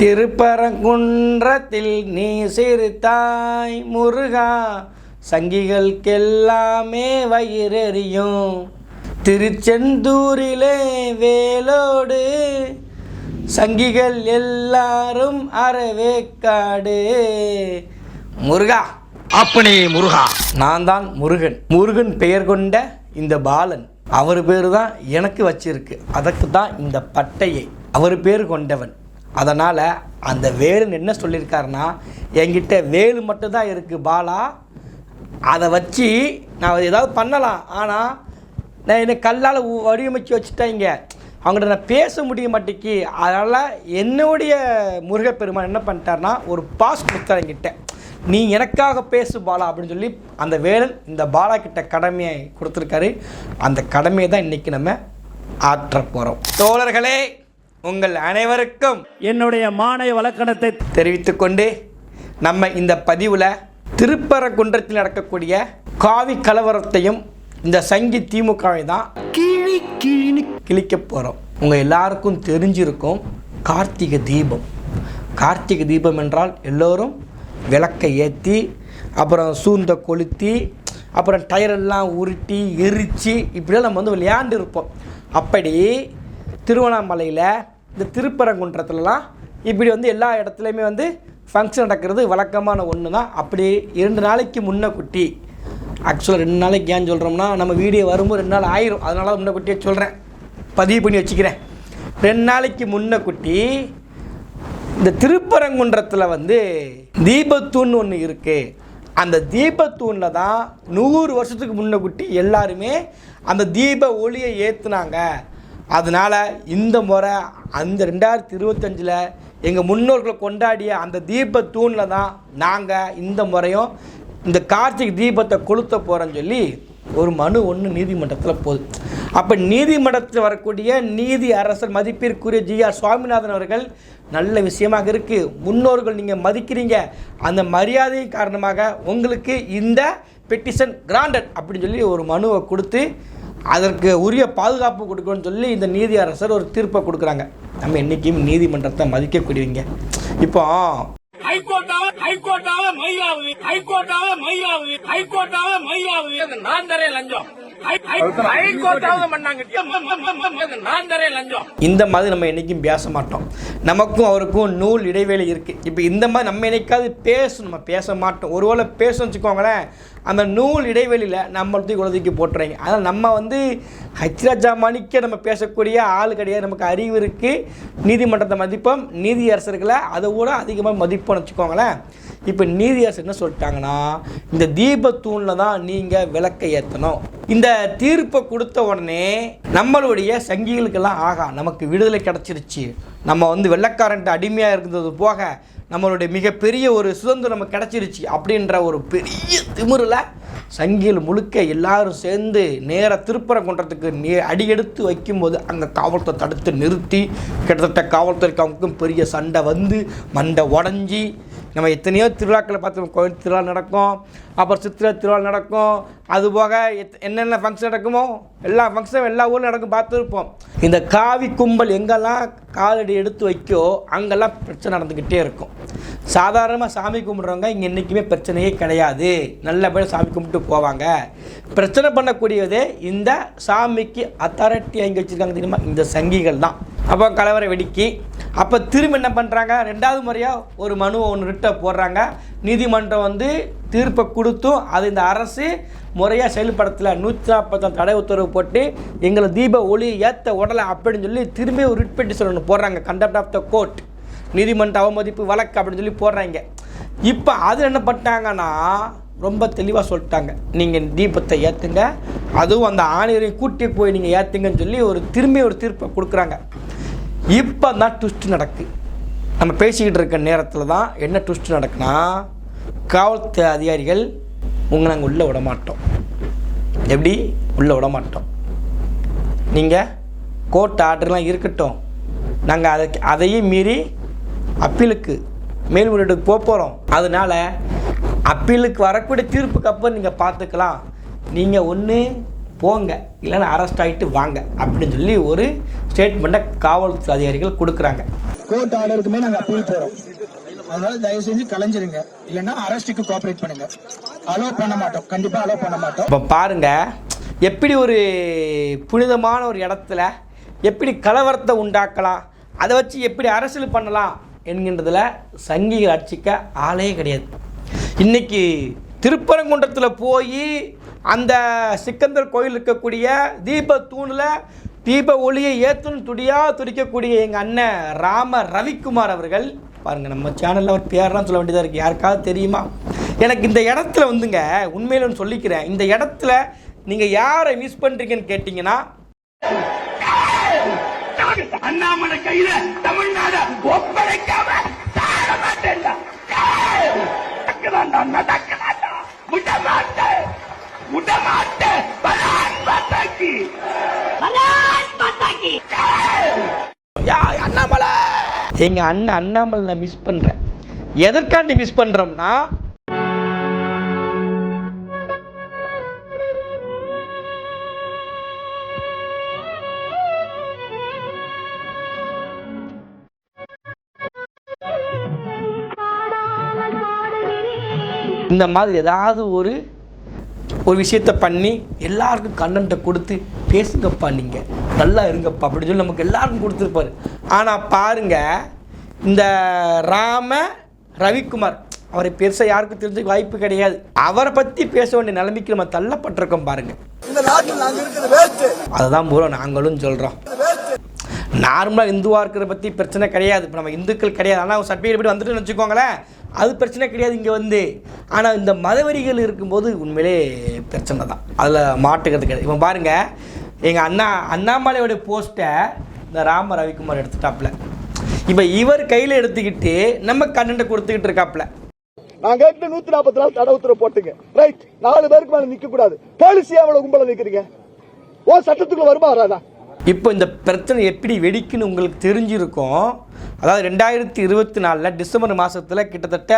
திருப்பரங்குன்றத்தில் நீ சிறுத்தாய் முருகா சங்கிகளுக்கெல்லாமே வயிறெறியும். திருச்செந்தூரிலே வேலோடு சங்கிகள் எல்லாரும் அறவேக்காடு. முருகா. அப்பனே முருகா. நான் தான் முருகன். முருகன் பெயர் கொண்ட இந்த பாலன் அவர் பேர் தான் எனக்கு வச்சிருக்கு. அதற்கு தான் இந்த பட்டையை. அவர் பேர் கொண்டவன். அதனால் அந்த வேலுன்னு என்ன சொல்லியிருக்காருன்னா என்கிட்ட வேலு மட்டும்தான் இருக்குது பாலா. அதை வச்சு நான் ஏதாவது பண்ணலாம். ஆனால் நான் என்னை கல்லால் வடிவமைச்சு வச்சுட்டாங்க அவங்கள்ட்ட நான் பேச முடிய மாட்டேக்கி. அதனால் என்னுடைய முருகப்பெருமான் என்ன பண்ணிட்டாருன்னா ஒரு பாஸ் கொடுத்தாரு என்கிட்ட. நீ எனக்காக பேசு பாலா அப்படின்னு சொல்லி அந்த வேலன் இந்த பாலா கிட்ட கடமையை கொடுத்துருக்காரு. அந்த கடமையை தான் இன்றைக்கி நம்ம ஆற்ற போகிறோம் தோழர்களே உங்கள் அனைவருக்கும் என்னுடைய மானை வழக்கணத்தை தெரிவித்துக்கொண்டு நம்ம இந்த பதிவில் திருப்பரங்குன்றத்தில் நடக்கக்கூடிய காவி கலவரத்தையும் இந்த சங்கி திமுகவை தான் கிழி கிழின்னு கிழிக்க போகிறோம் உங்கள் எல்லாருக்கும் தெரிஞ்சிருக்கும் கார்த்திகை தீபம். கார்த்திகை தீபம் என்றால் எல்லோரும் விளக்கை ஏற்றி அப்புறம் சூந்த கொளுத்தி அப்புறம் டயரெல்லாம் உருட்டி எரித்து இப்படியெல்லாம் நம்ம வந்து விளையாண்டு இருப்போம் அப்படி திருவண்ணாமலையில் இந்த திருப்பரங்குன்றத்துலலாம் இப்படி வந்து எல்லா இடத்துலையுமே வந்து ஃபங்க்ஷன் நடக்கிறது வழக்கமான ஒன்று தான் அப்படி இரண்டு நாளைக்கு முன்ன குட்டி. ஆக்சுவலாக ரெண்டு நாளைக்கு ஏன் சொல்கிறோம்னா நம்ம வீடியோ வரும்போது ரெண்டு நாள் ஆயிரும். அதனால முன்ன குட்டியே சொல்கிறேன் பதிவு பண்ணி வச்சுக்கிறேன். ரெண்டு நாளைக்கு முன்ன குட்டி இந்த திருப்பரங்குன்றத்தில் வந்து தீபத்தூண் ஒன்று இருக்குது அந்த தீபத்தூணில் தான் நூறு வருஷத்துக்கு முன்ன குட்டி எல்லாருமே அந்த தீப ஒளியை ஏற்றுனாங்க அதனால் இந்த முறை அந்த ரெண்டாயிரத்தி இருபத்தஞ்சில் எங்கள் முன்னோர்களை கொண்டாடிய அந்த தீபத்தூணில் தான் நாங்கள் இந்த முறையும் இந்த கார்த்திகை தீபத்தை கொளுத்த போகிறோன்னு சொல்லி ஒரு மனு ஒன்று நீதிமன்றத்தில் போகுது. அப்போ நீதிமன்றத்தில் வரக்கூடிய நீதி அரசர் மதிப்பிற்குரிய ஜிஆர் சுவாமிநாதன் அவர்கள் நல்ல விஷயமாக இருக்குது முன்னோர்கள் நீங்கள் மதிக்கிறீங்க. அந்த மரியாதை காரணமாக உங்களுக்கு இந்த பெட்டிஷன் கிராண்டட் அப்படின்னு சொல்லி ஒரு மனுவை கொடுத்து அதற்கு உரிய பாதுகாப்பு கொடுக்கணும்னு சொல்லி இந்த நீதி அரசர் ஒரு தீர்ப்பை கொடுக்குறாங்க. நம்ம என்றைக்கும் நீதிமன்றத்தை மதிக்கக்கூடியவங்க. இப்போ ஹைகோர்ட்டாவ ஹைகோர்ட்டாவ மயிலாவது ஹைகோர்ட்டாவ மயிலாவது ஹைகோர்ட்டாவ மயிலாவது. நான் தரேன் லஞ்சம். இந்த மாதிரி நம்ம என்னைக்கும் பேச மாட்டோம். நமக்கும் அவருக்கும் நூல் இடைவேளை இருக்குது இப்போ இந்த மாதிரி நம்ம என்னைக்காவது பேசணும் நம்ம பேச மாட்டோம். ஒருவேளை பேசணும்னு வச்சுக்கோங்களேன் அந்த நூல் இடைவெளியில் நம்ம தூக்கி போட்டுறீங்க போட்டுறாங்க. அதனால் நம்ம வந்து ஹச்ராஜா மணிக்க நம்ம பேசக்கூடிய ஆள் கிடையாது. நமக்கு அறிவு இருக்குது நீதிமன்றத்தை மதிப்போம். நீதியரசர்களை அதை விட அதிகமாக மதிப்போம்னு வச்சுக்கோங்களேன். இப்போ நீதியரசு என்ன சொல்லிட்டாங்கன்னா இந்த தீபத்தூணில் தான் நீங்கள் விளக்கை ஏற்றணும் இந்த தீர்ப்பை கொடுத்த உடனே நம்மளுடைய சங்கிகளுக்கெல்லாம் ஆகா நமக்கு விடுதலை கிடச்சிருச்சு. நம்ம வந்து வெள்ளக்காரன்ட்டு அடிமையாக இருந்தது போக நம்மளுடைய மிகப்பெரிய ஒரு சுதந்திரம் நமக்கு கிடச்சிருச்சு அப்படின்ற ஒரு பெரிய திமிரில் சங்கியில் முழுக்க எல்லாரும் சேர்ந்து நேர திருப்பரங்குன்றத்துக்கு நே அடியெடுத்து வைக்கும்போது அங்கே காவல்துறை தடுத்து நிறுத்தி கிட்டத்தட்ட காவல்துறைக்கு அவங்களுக்கும் பெரிய சண்டை வந்து மண்டை உடஞ்சி நம்ம எத்தனையோ திருவிழாக்களை பார்த்துருக்கோம் கோயில் திருவிழா நடக்கும் அப்புறம் சித்திரை திருவிழா நடக்கும். அதுபோக எத் என்னென்ன ஃபங்க்ஷன் நடக்குமோ எல்லா ஃபங்க்ஷனும் எல்லா ஊரில் நடக்கும் பார்த்துருப்போம் இந்த காவி கும்பல் எங்கெல்லாம் காலடி எடுத்து வைக்கோ அங்கெல்லாம் பிரச்சனை நடந்துக்கிட்டே இருக்கும். சாதாரணமாக சாமி கும்பிட்றவங்க இங்கே என்றைக்குமே பிரச்சனையே கிடையாது. நல்லபடியாக சாமி கும்பிட்டு போவாங்க. பிரச்சனை பண்ணக்கூடியதே இந்த சாமிக்கு அத்தாரிட்டி அங்கே வச்சுருக்காங்க தெரியுமா? இந்த சங்கிகள் தான் அப்போ கலவர வெடிக்கி. அப்போ திரும்ப என்ன பண்ணுறாங்க ரெண்டாவது முறையாக ஒரு மனுவை ஒன்று ரிட்ட போடுறாங்க. நீதிமன்றம் வந்து தீர்ப்பை கொடுத்தும் அது இந்த அரசு முறையாக செயல்படுத்தலை. நூற்றி நாற்பத்தாம் தடை உத்தரவு போட்டு எங்களை தீப ஒளி ஏற்ற உடலை அப்படின்னு சொல்லி திரும்பி ஒரு ரிட் பெட்டிஷன் ஒன்று போடுறாங்க. கண்டப்ட் ஆஃப் த கோர்ட் நீதிமன்ற அவமதிப்பு வழக்கு அப்படின்னு சொல்லி போடுறாங்க. இப்போ அது என்ன பண்ணிட்டாங்கன்னா ரொம்ப தெளிவாக சொல்லிட்டாங்க. நீங்கள் தீபத்தை ஏற்றுங்க அதுவும் அந்த ஆணையரையும் கூட்டி போய் நீங்கள் ஏற்றுங்கன்னு சொல்லி ஒரு திரும்பி ஒரு தீர்ப்பை கொடுக்குறாங்க. இப்போ தான் ட்விஸ்ட் நடக்கு. நம்ம பேசிக்கிட்டு இருக்க நேரத்தில் தான் என்ன ட்விஸ்ட் நடக்குன்னா காவல்துறை அதிகாரிகள் உங்களை நாங்கள் உள்ளே விட மாட்டோம். எப்படி? உள்ளே விட மாட்டோம். நீங்கள் கோர்ட் ஆர்டர்லாம் இருக்கட்டும். நாங்கள் அதை அதையும் மீறி அப்பீலுக்கு மேல்முறையீடு போக போகிறோம் அதனால அப்பீலுக்கு வரக்கூடிய தீர்ப்புக்கு அப்புறம் நீங்கள் பார்த்துக்கலாம். நீங்கள் ஒன்று போங்க இல்லைன்னா அரெஸ்ட் ஆகிட்டு வாங்க அப்படின்னு சொல்லி ஒரு ஸ்டேட்மெண்ட்டை காவல்துறை அதிகாரிகள் கொடுக்குறாங்க. கோர்ட் ஆர்டருக்குமே நாங்க அப்பீல் போறோம். அதனால தயவு செஞ்சு கலைஞ்சிருங்க. இல்லைன்னா அரெஸ்ட்டுக்கு கோஆபரேட் பண்ணுங்க. அலோவ் பண்ண மாட்டோம். கண்டிப்பா அலோவ் பண்ண மாட்டோம். இப்போ பாருங்க எப்படி ஒரு புனிதமான ஒரு இடத்துல எப்படி கலவரத்தை உண்டாக்கலாம் அதை வச்சு எப்படி அரசியல் பண்ணலாம் என்கின்றதில் சங்கிகள் அடிச்சிக்க ஆளே கிடையாது. இன்னைக்கு திருப்பரங்குன்றத்தில் போய் அந்த சிக்கந்தர் கோயில் இருக்கக்கூடிய தீப தூணில் தீப ஒளியை ஏற்றுன்னு துடியா துடிக்கக்கூடிய எங்கள் அண்ணன் ராம ரவிக்குமார் அவர்கள் பாருங்கள் நம்ம சேனலில் ஒரு பேரெலாம் சொல்ல வேண்டியதாக இருக்குது யாருக்காவது தெரியுமா எனக்கு இந்த இடத்துல வந்துங்க உண்மையில சொல்லிக்கிறேன் இந்த இடத்துல நீங்கள் யாரை மிஸ் பண்ணுறீங்கன்னு கேட்டிங்கன்னா அண்ணாமலை கையில தமிழ்நாடு ஒப்படைக்காம சாக மாட்டேன்டா. விட மாட்டேன். விட மாட்டேன். பலான் பத்தாக்கி. பலான் பத்தாக்கி. யா அண்ணாமலை எங்கள் அண்ணன் அண்ணாமலை நான் மிஸ் பண்ணுறேன் எதற்காண்டி மிஸ் பண்ணுறோம்னா இந்த மாதிரி ஏதாவது ஒரு ஒரு விஷயத்த பண்ணி எல்லாருக்கும் கண்டென்ட்டை கொடுத்து பேசுங்கப்பா நீங்கள் நல்லா இருங்கப்பா. அப்படின்னு சொல்லி நமக்கு எல்லாருக்கும் கொடுத்துருப்பாரு. ஆனால் பாருங்க இந்த ராம ரவிக்குமார் அவரை பெருசாக யாருக்கும் தெரிஞ்சுக்க வாய்ப்பு கிடையாது. அவரை பற்றி பேச வேண்டிய நிலைமைக்கு நம்ம தள்ளப்பட்டிருக்கோம் பாருங்க. அதுதான் பூரா நாங்களும் சொல்கிறோம் நார்மலாக இந்துவாக இருக்கிற பற்றி பிரச்சனை கிடையாது. இப்போ நம்ம இந்துக்கள் கிடையாது. ஆனால் சர்டிஃபிகேட் படி வந்துட்டுன்னு வச்சுக்கோங்களேன். அது பிரச்சனை கிடையாது இங்கே வந்து. ஆனால் இந்த மதவெறிகள் இருக்கும்போது உண்மையிலே பிரச்சனை தான். அதில் மாட்டுக்கிறது கிடையாது. இப்போ பாருங்கள் எங்கள் அண்ணா அண்ணாமலையோட போஸ்ட்டை இந்த ராம ரவிக்குமார் எடுத்துட்டாப்புல. இப்போ இவர் கையில் எடுத்துக்கிட்டு நம்ம கண்ணண்டை கொடுத்துக்கிட்டு இருக்காப்புல. நான் கேட்டு நூத்தி நாற்பத்தி நாலு தடை உத்தரவு போட்டுங்க. ரைட் நாலு பேருக்கு மேல நிக்க கூடாது போலீஸ் எவ்வளவு கும்பல நிக்கிறீங்க? ஓ சட்டத்துக்குள்ள வருமா வராதா? இப்போ இந்த பிரச்சனை எப்படி வெடிக்குன்னு உங்களுக்கு தெரிஞ்சிருக்கும். அதாவது ரெண்டாயிரத்தி இருபத்தி நாலில் டிசம்பர் மாதத்தில் கிட்டத்தட்ட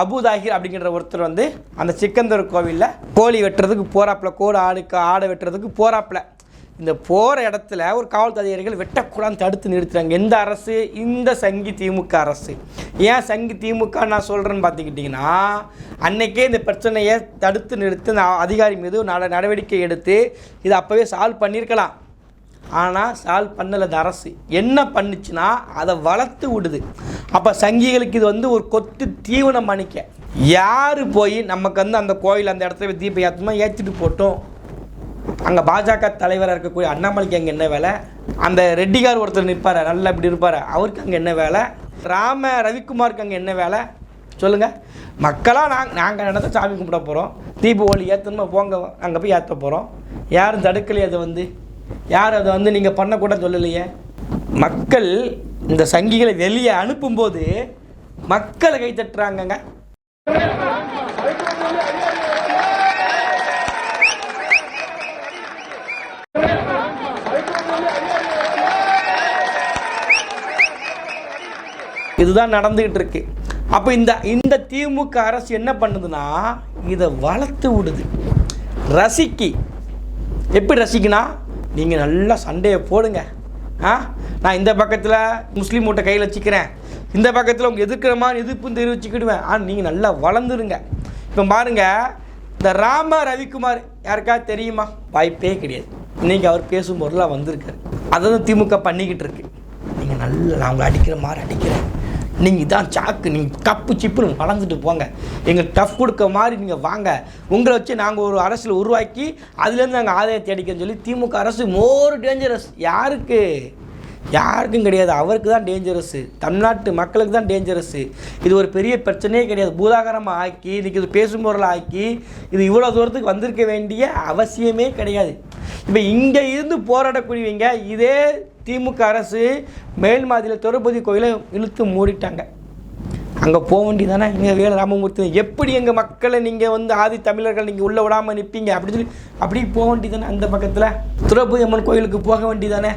அபுதாகிர் அப்படிங்கிற ஒருத்தர் வந்து அந்த சிக்கந்தர் கோவிலில் கோழி வெட்டுறதுக்கு போகிறாப்புல கோடு ஆடுக்கு ஆடை வெட்டுறதுக்கு போகிறாப்புல இந்த போகிற இடத்துல ஒரு காவல் அதிகாரிகள் வெட்டக்கூடாது தடுத்து நிறுத்துறாங்க. எந்த அரசு? இந்த சங்கி திமுக அரசு. ஏன் சங்கி திமுக நான் சொல்கிறேன்னு பார்த்துக்கிட்டிங்கன்னா அன்னைக்கே இந்த பிரச்சனையை தடுத்து நிறுத்தி அந்த அதிகாரி மீது நட நடவடிக்கை எடுத்து இதை அப்போவே சால்வ் பண்ணியிருக்கலாம். ஆனால் சால்வ் பண்ணல அரசு. என்ன பண்ணுச்சுன்னா அதை வளர்த்து விடுது. அப்போ சங்கிகளுக்கு இது வந்து ஒரு கொத்து தீவனம் பண்ணிக்க யார் போய் நமக்கு வந்து அந்த கோயில் அந்த இடத்துல போய் தீபம் ஏற்றணுமோ ஏற்றிட்டு போட்டோம். அங்கே பாஜக தலைவராக இருக்கக்கூடிய அண்ணாமலைக்கு அங்கே என்ன வேலை? அந்த ரெட்டிகார் ஒருத்தர் நிற்பார் நல்லா இப்படி இருப்பார். அவருக்கு அங்கே என்ன வேலை? ராம ரவிக்குமாருக்கு அங்கே என்ன வேலை? சொல்லுங்கள் மக்களாக நாங்கள் நாங்கள் நடத்த சாமி கும்பிட போகிறோம் தீப ஒளி ஏற்றணுமா போங்க அங்கே போய் ஏற்ற போகிறோம் யாரும் தடுக்கலையே அதை வந்து? யார் அதை வந்து நீங்கள் பண்ணக்கூட சொல்லலையே? மக்கள் இந்த சங்கிகளை வெளியே அனுப்பும்போது மக்களை கைத்தட்டுறாங்கங்க இதுதான் நடந்துகிட்டு இருக்கு. அப்போ இந்த இந்த திமுக அரசு என்ன பண்ணுதுன்னா இதை வளர்த்து விடுது. ரசிக்கி. எப்படி ரசிக்குனா நீங்கள் நல்லா சண்டையை போடுங்க. ஆ? நான் இந்த பக்கத்தில் முஸ்லீம் மூட்டை கையில் வச்சுக்கிறேன். இந்த பக்கத்தில் உங்கள் எதிர்க்கிற மாதிரி எதிர்ப்பும் தெரிவிச்சுக்கிடுவேன். ஆனால் நீங்கள் நல்லா வளர்ந்துருங்க. இப்போ பாருங்கள் இந்த ராம ரவிக்குமார் யாருக்காவது தெரியுமா? வாய்ப்பே கிடையாது. இன்னைக்கு அவர் பேசும் பொருளாக வந்திருக்காரு. அதை தான் திமுக பண்ணிக்கிட்டு இருக்கு. நீங்கள் நல்லா நான் உங்களை அடிக்கிற மாதிரி அடிக்கிறேன். நீங்கள் தான் சாக்கு நீங்கள் கப்பு சிப்புன்னு வளர்ந்துட்டு போங்க. எங்களுக்கு டஃப் கொடுக்க மாதிரி நீங்கள் வாங்க. உங்களை வச்சு நாங்கள் ஒரு அரசியல் உருவாக்கி அதுலேருந்து நாங்கள் ஆதாயத்தை அடிக்கன்னு சொல்லி திமுக அரசு மோர் டேஞ்சரஸ் யாருக்கு? யாருக்கும் கிடையாது. அவருக்கு தான் டேஞ்சரஸு தமிழ்நாட்டு மக்களுக்கு தான் டேஞ்சரஸு இது ஒரு பெரிய பிரச்சனையே கிடையாது. பூதாகரமாக ஆக்கி இன்றைக்கி இது பேசும் பொருளாக ஆக்கி இது இவ்வளோ தூரத்துக்கு வந்திருக்க வேண்டிய அவசியமே கிடையாது. இப்போ இங்கே இருந்து போராடக்கூடியவங்க இதே திமுக அரசு மேல் மாதிரியில் திரௌபதி கோயிலை இழுத்து மூடிட்டாங்க. அங்கே போக வேண்டியதானே இங்கே வேலை ராமமூர்த்தி. எப்படி எங்கள் மக்களை நீங்கள் வந்து ஆதி தமிழர்கள் நீங்கள் உள்ளே விடாமல் நிற்பீங்க அப்படின்னு சொல்லி அப்படி போக வேண்டியதானே அந்த பக்கத்தில்? திரௌபதி அம்மன் கோயிலுக்கு போக வேண்டியதானே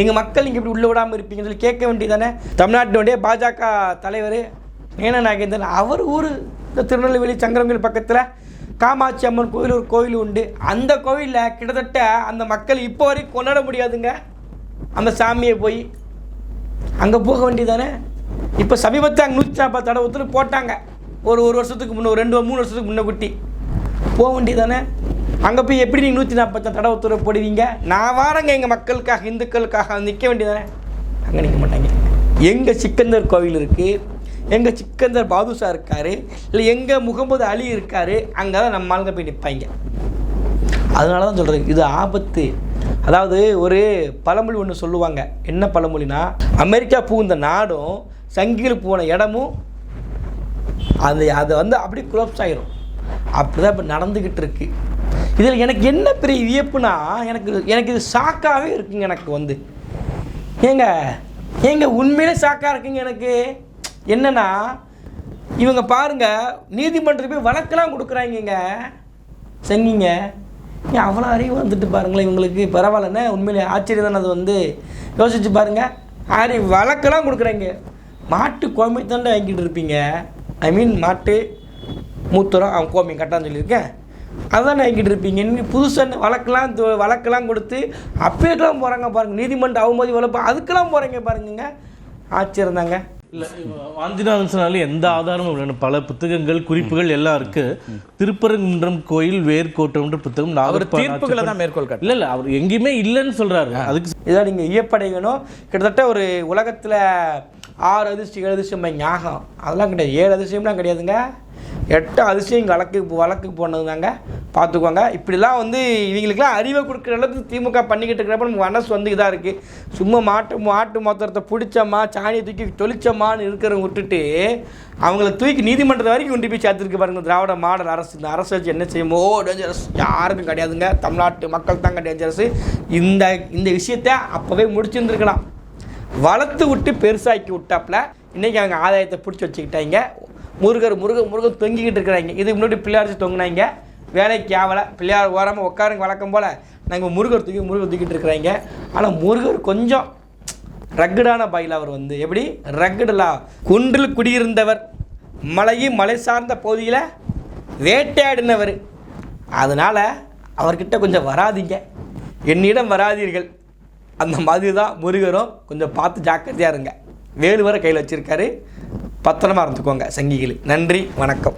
எங்கள் மக்கள் நீங்கள் இப்படி உள்ளே விடாமல் இருப்பீங்கன்னு சொல்லி கேட்க வேண்டியதானே தமிழ்நாட்டினுடைய பாஜக தலைவர் மேன நாகேந்திரன் அவர் ஊர் இந்த திருநெல்வேலி சங்கரங்கோயில் பக்கத்தில் காமாட்சி அம்மன் கோயில் ஒரு கோயில் உண்டு. அந்த கோயிலில் கிட்டத்தட்ட அந்த மக்கள் இப்போ வரைக்கும் கொண்டாட முடியாதுங்க. அந்த சாமியை போய் அங்கே போக வேண்டியதானே இப்போ சமீபத்தில் அங்கே நூற்றி நாற்பது தடவை உத்தரவு போட்டாங்க. ஒரு ஒரு வருஷத்துக்கு முன்னே ஒரு ரெண்டு மூணு வருஷத்துக்கு முன்னே குட்டி. போக வேண்டியதானே அங்கே போய் எப்படி நீங்கள் நூற்றி நாற்பத்தி தடவை உத்தரவு போடுவீங்க? நான் வாரங்க எங்கள் மக்களுக்காக இந்துக்களுக்காக நிற்க வேண்டியதானே அங்கே நிற்க மாட்டாங்க. எங்கள் சிக்கந்தர் கோவில் இருக்குது எங்கள் சிக்கந்தர் பாதுஷா இருக்கார் இல்லை எங்கள் முகமது அலி இருக்கார் அங்கே தான் நம்ம ஆளுங்க போய் நிற்பாங்க அதனால தான் சொல்கிறேன் இது ஆபத்து. அதாவது ஒரு பழமொழி ஒன்று சொல்லுவாங்க. என்ன பழமொழினா அமெரிக்கா பூந்த நாடும் சங்கிகள் போன இடமும் அது அது வந்து அப்படியே குலப்ஸ் ஆகிரும் அப்படி தான் இப்போ நடந்துக்கிட்டு இருக்குது இதில் எனக்கு என்ன பெரிய வியப்புனா எனக்கு எனக்கு இது ஷாக்காகவே இருக்குங்க எனக்கு வந்து. ஏங்க ஏங்க உண்மையிலே ஷாக்காக இருக்குங்க எனக்கு. என்னன்னா இவங்க பாருங்க நீதிமன்றத்துக்கு போய் வழக்கெல்லாம் கொடுக்குறாங்கங்க. செங்கிங்க நீ அவ்வளோ அறிவு வந்துட்டு பாருங்களேன் இவங்களுக்கு. பரவாயில்லண்ணே உண்மையிலே ஆச்சரியம் தானே அது வந்து. யோசிச்சு பாருங்க அறி வழக்கெல்லாம் கொடுக்குறாங்க. மாட்டு கோமி தாண்டா வாங்கிட்டு இருப்பீங்க. ஐ மீன் மாட்டு மூத்தரம் அவன் கோமி கட்டான்னு சொல்லியிருக்கேன். அதான் வாங்கிட்டு இருப்பீங்க? இன்னும் புதுசாக வழக்கெல்லாம் வழக்கெல்லாம் கொடுத்து அப்பேக்கெல்லாம் போகிறாங்க பாருங்கள் நீதிமன்ற அவமதி வளர்ப்பு அதுக்கெல்லாம் போகிறீங்க பாருங்கங்க. ஆச்சரியம் தாங்க. இல்ல வாஞ்சிநாதன் எந்த ஆதாரமும் இல்லை பல புத்தகங்கள் குறிப்புகள் எல்லாம் இருக்கு. திருப்பரங்குன்றம் கோயில் வேர்கோட்டம்ன்ற புத்தகம் அவர் தீர்ப்புகளை தான் மேற்கோள் காட்டுறார். இல்ல இல்ல அவர் எங்கேயுமே இல்லைன்னு சொல்றாரு. அதுக்கு இதான் நீங்கள் வியப்படையணும். கிட்டத்தட்ட ஒரு உலகத்தில் ஆறு அதிர்ஷ்டம் ஏழு அதிர்ஷ்டம் ஞாகம். அதெல்லாம் கிடையாது. ஏழு அதிர்ஷ்டம்லாம் கிடையாதுங்க. எட்டு அதிசயம் வழக்கு வழக்கு போனதுதாங்க. பார்த்துக்கோங்க. இப்படிலாம் வந்து இவங்களுக்குலாம் அறிவை கொடுக்குற அளவுக்கு திமுக பண்ணிக்கிட்டு இருக்கிறப்ப நம்ம மனசு வந்து இதாக இருக்குது சும்மா மாட்டு மாட்டு மொத்தத்தை பிடிச்சம்மா சாணியை தூக்கி தொளிச்சம்மான்னு இருக்கிறவங்க விட்டுட்டு அவங்கள தூக்கி நீதிமன்றத்தை வரைக்கும் கொண்டு போய் சேர்த்துருக்கு பாருங்க திராவிட மாடல் அரசு. இந்த அரசு வச்சு என்ன செய்யுமோ டேஞ்சரஸ் யாருக்கும் கிடையாதுங்க. தமிழ்நாட்டு மக்கள் தாங்க டேஞ்சரஸ் இந்த இந்த விஷயத்த அப்போவே முடிச்சிருந்துருக்கலாம். வளர்த்து விட்டு பெருசாக்கி விட்டாப்புல இன்றைக்கி அவங்க ஆதாயத்தை பிடிச்சி வச்சுக்கிட்டாங்க. முருகர் முருகர் முருகர் தொங்கிக்கிட்டு இருக்கிறாங்க. இதுக்கு முன்னாடி பிள்ளையார் வச்சு தொங்குனாங்க. வேலைக்கு ஆகலை பிள்ளையார் ஓராமல் உட்காருங்க வழக்கம் போல். நாங்கள் முருகர் தூக்கி முருகர் தூக்கிட்டு இருக்கிறாங்க. ஆனால் முருகர் கொஞ்சம் ரக்குடான பாயில் அவர் வந்து. எப்படி? ரக்குடலா. குன்றில் குடியிருந்தவர் மலையும் மலை சார்ந்த பகுதியில் வேட்டையாடினவர். அதனால் அவர்கிட்ட கொஞ்சம் வராதீங்க. என்னிடம் வராதீர்கள். அந்த மாதிரி தான் முருகரும் கொஞ்சம் பார்த்து ஜாக்கிரதையாக இருங்க. வேலு வர கையில் வச்சுருக்காரு. பத்திரமா இருந்துக்கோங்க. சங்கிகளி நன்றி வணக்கம்.